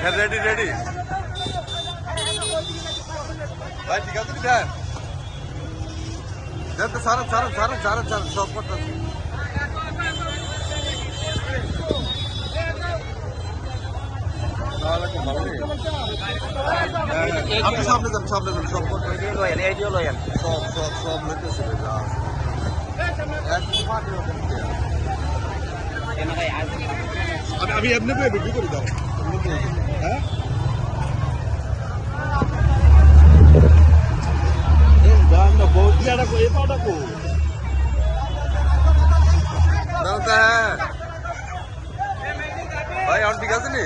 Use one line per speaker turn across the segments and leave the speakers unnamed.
Sir ready ready भाई ठीक है तो जब तो सारा सारा सारा सारा सारा शॉप पर आपके सामने जब
सामने जब शॉप
पर शॉप शॉप शॉप लेते से बेटा अभी अभी अपने पे वीडियो को दिखाओ পেয়ে বিক্রি করে দাও হ্যাঁ দাদা ভাই এখন ঠিক আছে নি?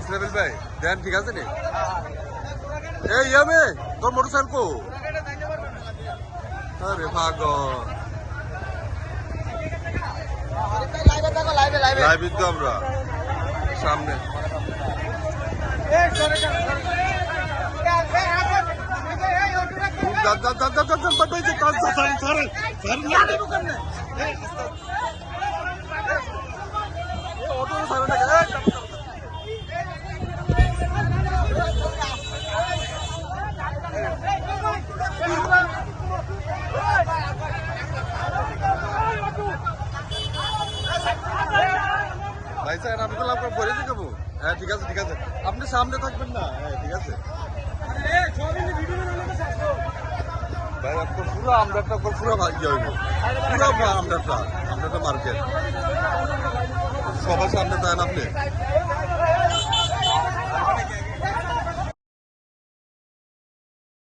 ইসলামিল ভাই দেন ঠিক আছে নি? এই ইয়ামে তোর মোটরসাইকেল কো? আরে ভাগো লাইভ তো আমরা সামনে। ভাই স্যার, আমি তো লাভ করে দেবো হ্যাঁ ঠিক আছে ঠিক আছে। আপনি সামনে থাকবেন না। হ্যাঁ ঠিক আছে ভাই আপনার পুরো আমরাটা পুরো ভাগ্য হইব পুরো আমরাটা আমরাটা মার্কেট। সবার সামনে দেন আপনি।